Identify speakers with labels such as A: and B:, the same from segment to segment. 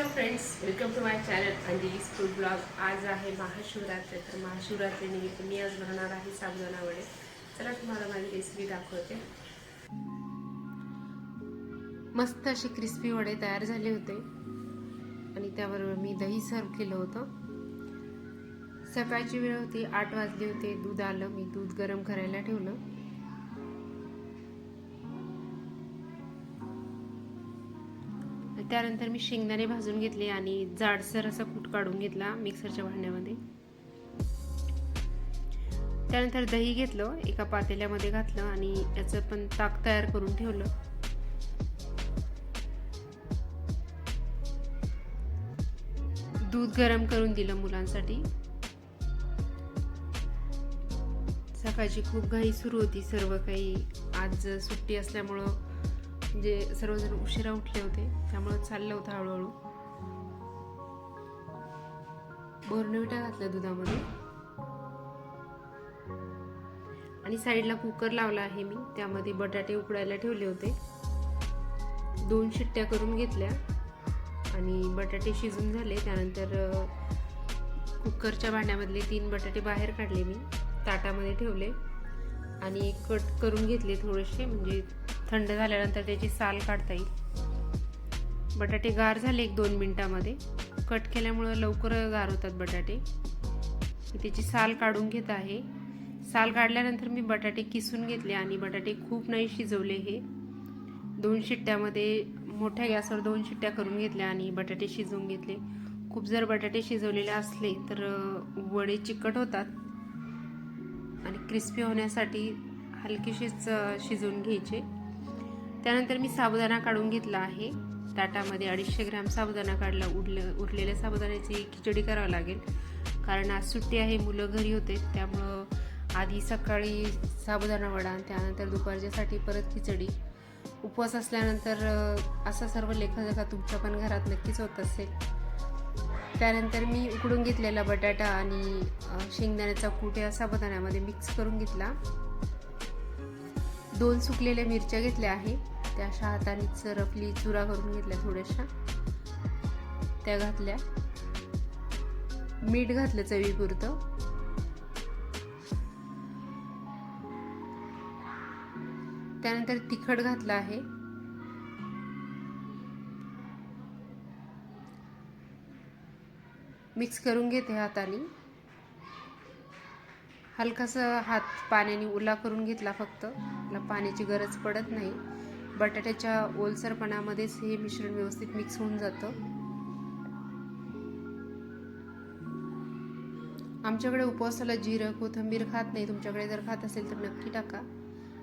A: Hello friends welcome to my channel Anjali's food blog आज आहे महाशिवरात्री तर महाशिवरात्रीनिमित्त मी आज बनवणार आहे साबुदाणा वडे चला तुम्हाला माझी रेसिपी दाखवते. मस्त असे क्रिस्पी वडे तयार झाले होते. आणि त्याबरोबर मी दही सर्व केलं होतं. सकाळची वेळ होती आठ वाजली होते दूध आलं मी दूध गरम करायला ठेवलं. त्यानंतर मी शेंगदाणे भाजून घेतले आणि जाडसर असा कूट काढून घेतला मिक्सरच्या भांड्यामध्ये. त्यानंतर दही घेतलं एका पातेल्यामध्ये घातलं आणि याचं पण ताक तयार करून ठेवलं. दूध गरम करून दिलं मुलांसाठी. सकाळची खूप घाई सुरू होती सर्व काही. आज सुट्टी असल्यामुळं म्हणजे सर्वजण उशिरा उठले होते त्यामुळं चाललं होतं हळूहळू. बोर्नविटा घातल्या दुधामध्ये. आणि साईडला कुकर लावला आहे मी त्यामध्ये बटाटे उकडायला ठेवले होते. दोन शिट्ट्या करून घेतल्या आणि बटाटे शिजून झाले. त्यानंतर कुकरच्या भांड्यामधले तीन बटाटे बाहेर काढले मी ताटामध्ये ठेवले. आणि कट करून घेतले थोडेसे म्हणजे थंड झाल्यानंतर त्याची साल काढता येईल. बटाटे गार झाले एक दोन मिनटामध्ये. कट केल्यामुळं लवकर गार होतात बटाटे. मी त्याची साल काढून घेत आहे. साल काढल्यानंतर मी बटाटे किसून घेतले आणि बटाटे खूप नाही शिजवले हे. दोन शिट्ट्यामध्ये मोठ्या गॅसवर दोन शिट्ट्या करून घेतल्या आणि बटाटे शिजवून घेतले. खूप जर बटाटे शिजवलेले असले तर वडे चिकट होतात. आणि क्रिस्पी होण्यासाठी हलकीशीच शिजवून घ्यायचे. त्यानंतर मी साबुदाणा काढून घेतला आहे. ताटामध्ये अडीचशे ग्रॅम साबुदाणा काढला उरले उरलेल्या साबुदाण्याची खिचडी करावं लागेल. कारण आज सुट्टी आहे मुलं घरी होते त्यामुळं आधी सकाळी साबुदाणा वडा त्यानंतर दुपारच्यासाठी परत खिचडी. उपवास असल्यानंतर असं सर्व लेखाजखा तुमच्या पण घरात नक्कीच होत असेल. त्यानंतर मी उकडून घेतलेला बटाटा आणि शेंगदाण्याचा कूट या साबुदाण्यामध्ये मिक्स करून घेतला. दोन सुकलेल्या मिरच्या घेतल्या आहे. त्या अशा हातानेच रफली चुरा करून घेतल्या थोड्याशा. त्या घातल्या. मीठ घातलं चवीपुरतं. त्यानंतर तिखट घातलं आहे. मिक्स करून घेते हाताने. हलकासा हात पाण्याने ओला करून घेतला फक्त. मला पाण्याची गरज पडत नाही. बटाट्याच्या ओलसरपणामध्येच हे मिश्रण व्यवस्थित मिक्स होऊन जातं. आमच्याकडे उपवासाला जिरं कोथिंबीर खात नाही. तुमच्याकडे जर खात असेल तर नक्की टाका.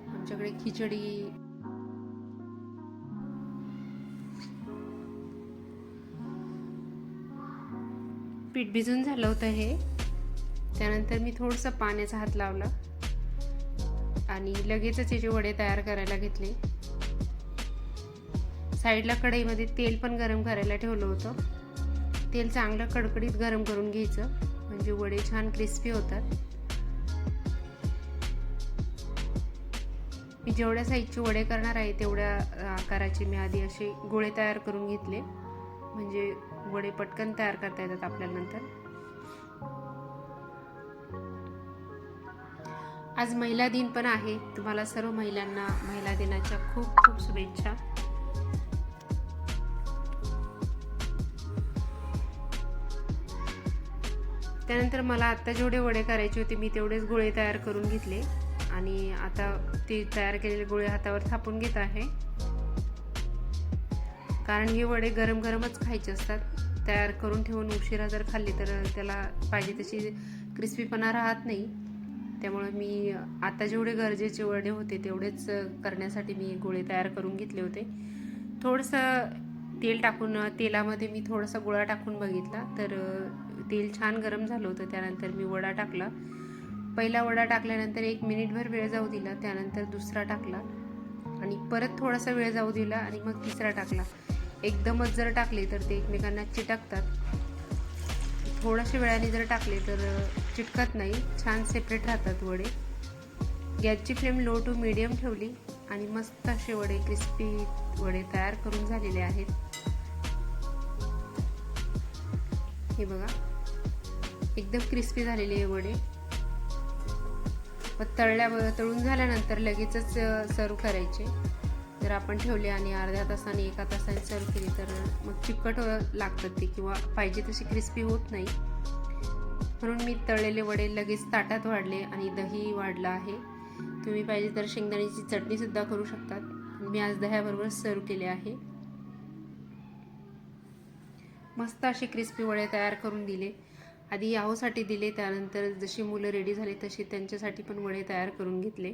A: आमच्याकडे खिचडी. पीठ भिजून झालं होतं हे. त्यानंतर मी थोडंसं पाण्याचा हात लावला आणि लगेचच याचे वडे तयार करायला घेतले. साईडला कढईमध्ये तेल पण गरम करायला ठेवलं होतं. तेल चांगलं कडकडीत गरम करून घ्यायचं. म्हणजे वडे छान क्रिस्पी होतात. मी जेवढ्या साईजचे वडे करणार आहे तेवढ्या आकाराचे मी आधी असे गोळे तयार करून घेतले. म्हणजे वडे पटकन तयार करता येतात आपल्याला नंतर. आज महिला दिन पण आहे. तुम्हाला सर्व महिलांना महिला दिनाच्या खूप खूप शुभेच्छा. त्यानंतर मला आत्ता जेवढे वडे करायचे होते मी तेवढेच गोळे तयार करून घेतले. आणि आता ते तयार केलेले गोळे हातावर थापून घेत आहे. कारण हे वडे गरम गरमच खायचे असतात. तयार करून ठेवून उशिरा जर खाल्ली तर त्याला पाहिजे तशी क्रिस्पीपणा राहत नाही. त्यामुळे मी आता जेवढे गरजेचे वडे होते तेवढेच करण्यासाठी मी गोळे तयार करून घेतले होते. थोडंसं तेल टाकून तेलामध्ये मी थोडासा गोळा टाकून बघितला. तर तेल छान गरम झालं होतं त्यानंतर मी वडा टाकला. पहिला वडा टाकल्यानंतर एक मिनिटभर वेळ जाऊ दिला त्यानंतर दुसरा टाकला आणि परत थोडासा वेळ जाऊ दिला आणि मग तिसरा टाकला. एकदमच जर टाकले तर ते एकमेकांना चिटकतात. थोड्याशा वेळाने जर टाकले तर चिटकत नाही छान सेपरेट राहतात वडे. गॅसची फ्लेम लो टू मिडियम ठेवली आणि मस्त असे वडे क्रिस्पी वडे तयार करून झालेले आहेत. हे बघा. एकदम क्रिस्पी झालेले आहे वडे. व तळल्या तळून झाल्यानंतर लगेचच सर्व करायचे. जर आपण ठेवले आणि अर्ध्या तासाने एका तासाने सर्व केली. तर मग चिकट लागतात ते किंवा पाहिजे तशी क्रिस्पी होत नाही. म्हणून मी तळलेले वडे लगेच ताटात वाढले आणि दही वाढलं आहे. तुम्ही पाहिजे तर शेंगदाण्याची चटणीसुद्धा करू शकतात. मी आज दह्याबरोबर सर्व केले आहे. मस्त असे क्रिस्पी वडे तयार करून दिले. आधी याहोसाठी दिले त्यानंतर जशी मुलं रेडी झाली तशी त्यांच्यासाठी पण वडे तयार करून घेतले.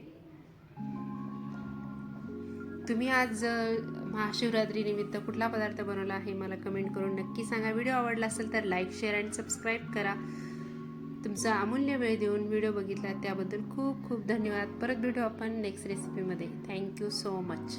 A: तुम्ही आज महाशिवरात्रीनिमित्त कुठला पदार्थ बनवला आहे मला कमेंट करून नक्की सांगा. व्हिडिओ आवडला असेल तर लाईक शेअर अँड सबस्क्राईब करा. तुमचा अमूल्य वेळ देऊन व्हिडिओ बघितला त्याबद्दल खूप खूप धन्यवाद. परत भेटू आपण नेक्स्ट रेसिपीमध्ये थँक्यू सो मच